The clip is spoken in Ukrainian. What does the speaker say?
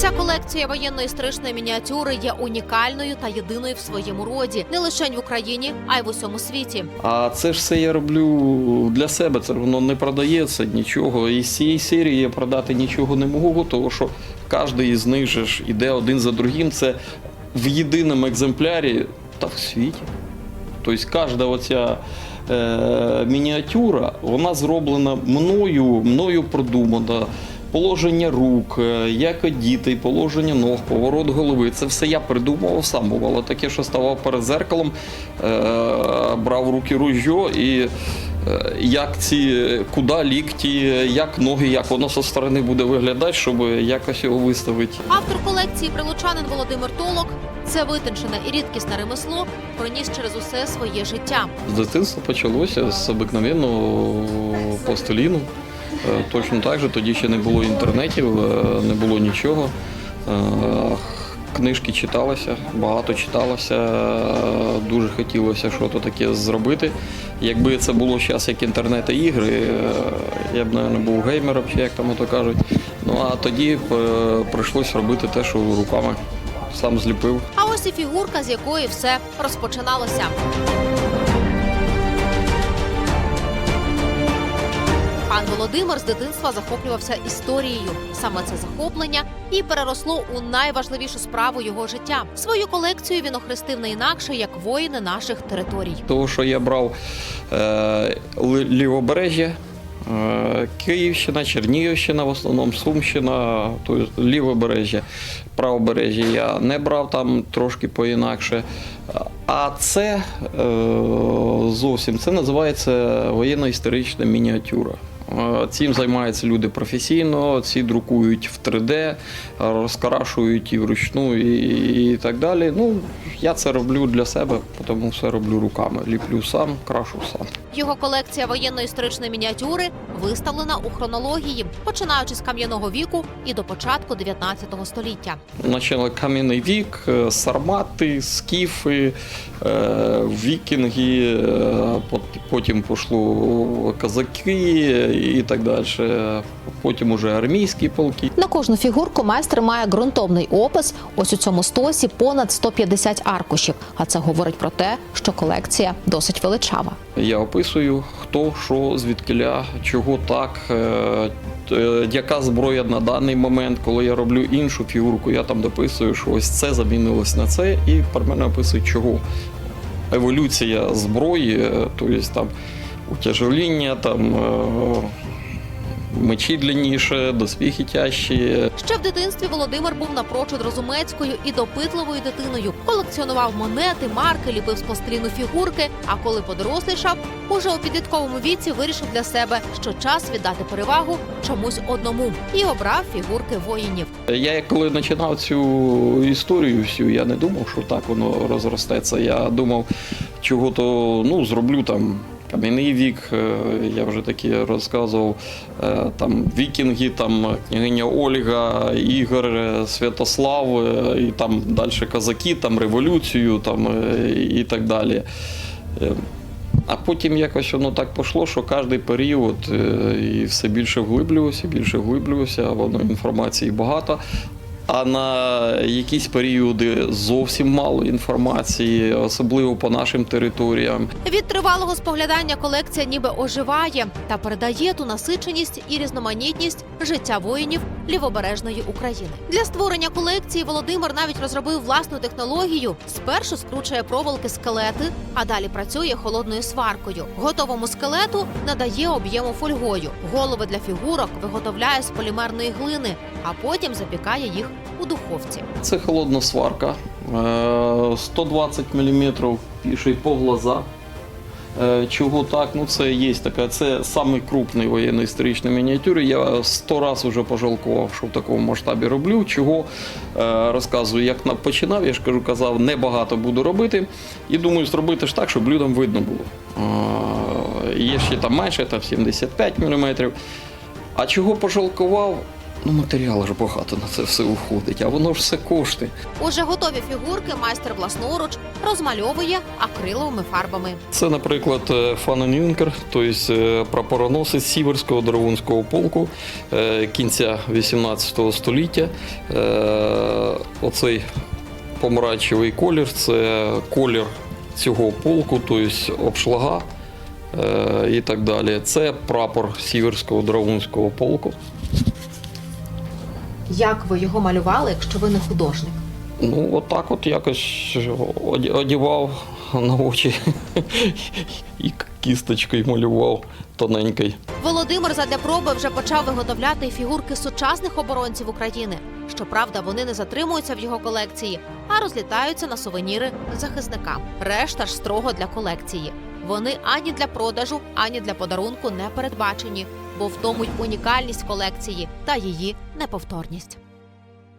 Ця колекція воєнно-історичної мініатюри є унікальною та єдиною в своєму роді не лише в Україні, а й в усьому світі. А це ж все я роблю для себе. Це воно не продається нічого. І з цієї серії я продати нічого не можу, тому що кожен із них же ж іде один за другим. Це в єдиному екземплярі та в світі. Тобто кожна оця е, мініатюра, вона зроблена мною, мною продумана. Положення рук, е, як одіти, положення ног, поворот голови. Це все я придумував сам. Бувало таке, що ставав перед зеркалом, е, брав руки ружьо і е, як ці, куди лікті, як ноги, як воно зі сторони буде виглядати, щоб якось його виставити. Автор колекції прилучанин Володимир Толок. Це витончене і рідкісне ремесло проніс через усе своє життя. З дитинства почалося з обикновенного пластиліну. Е, Точно так же тоді ще не було інтернетів, е, не було нічого. Е, Книжки читалися, багато читалося, дуже хотілося щось таке зробити. Якби це було зараз як інтернет і ігри, я б, мабуть, був геймером, як там ото кажуть. Ну а тоді прийшлось робити те, що руками сам зліпив. А ось і фігурка, з якої все розпочиналося. Володимир з дитинства захоплювався історією. Саме це захоплення і переросло у найважливішу справу його життя. Свою колекцію він охрестив не інакше як воїни наших територій. Того, що я брав е, лівобережжя, е, Київщина, Чернігівщина, в основному Сумщина, тобто лівобережжя, правобережжя я не брав там трошки поінакше. А це е, зовсім це називається воєнно-історична мініатюра. Е, Цим займаються люди професійно, ці друкують в 3D, розкрашують і вручну, і, і так далі. Ну, я це роблю для себе, тому все роблю руками. Ліплю сам, крашу сам. Його колекція воєнно-історичної мініатюри виставлена у хронології, починаючи з кам'яного віку і до початку 19 століття. Почали кам'яний вік, е, сармати, скіфи, е, вікінги, потім пішло козаки і так далі. Потім уже армійські полки. На кожну фігурку майстер має ґрунтовний опис. Ось у цьому стосі понад 150 аркушів. А це говорить про те, що колекція досить величава. Я описую, хто, що, звідкиля, чого так, е, е, яка зброя на даний момент. Коли я роблю іншу фігурку, я там дописую, що ось це замінилось на це, і про мене описують чого. Еволюція зброї, тобто там утяжеління, там е, мечі длинніше, доспіхи тяжчі, Ще в дитинстві Володимир був напрочуд розумецькою і допитливою дитиною. Колекціонував монети, марки, ліпив з пластиліну фігурки. А коли подорослішав, уже у підлітковому віці вирішив для себе, що час віддати перевагу чомусь одному і обрав фігурки воїнів. Я коли починав цю історію всю, я не думав, що так воно розростеться. Я думав, чого то ну, зроблю там. Кам'яний вік, е, я вже таки розказував, е, там вікінги, там княгиня Ольга, Ігор, е, Святослав, і там далі козаки, там революцію там, і так далі. А потім якось воно так пішло, що кожен період і все більше вглиблювався, більше вглиблювався, воно інформації багато. А на якісь періоди зовсім мало інформації, особливо по нашим територіям. Від тривалого споглядання колекція ніби оживає та передає ту насиченість і різноманітність життя воїнів лівобережної України. Для створення колекції Володимир навіть розробив власну технологію. Спершу скручує проволоки скелети, а далі працює холодною сваркою. Готовому скелету надає об'єму фольгою. Голови для фігурок виготовляє з полімерної глини, а потім запікає їх у духовці. Це холодна сварка, е, 120 мм піший по глаза. Е, Чого так? Ну це є така. Це самий крупний воєнно-історичний мініатюр. Я сто разів вже пожалкував, що в такому масштабі роблю. Чого е, розказую, як починав, я ж кажу, казав, небагато буду робити. І думаю, зробити ж так, щоб людям видно було. Е, Є ще там менше, там 75 мм. А чого пожалкував? Ну, матеріалу ж багато на це все уходить, а воно ж все коштує. Уже готові фігурки майстер власноруч розмальовує акриловими фарбами. Це, наприклад, е, Фанен Юнкер, тобто е, прапороносець Сіверського драгунського полку е, кінця 18 століття. Оцей помаранчевий колір це колір цього полку, тобто обшлага і так далі. Це прапор Сіверського драгунського полку. Як ви його малювали, якщо ви не художник? Ну, отак от якось одівав на очі і кісточкою малював тоненький. Володимир задля проби вже почав виготовляти фігурки сучасних оборонців України. Щоправда, вони не затримуються в його колекції, а розлітаються на сувеніри захисникам. Решта ж строго для колекції. Вони ані для продажу, ані для подарунку не передбачені, бо втомуть унікальність колекції та її неповторність.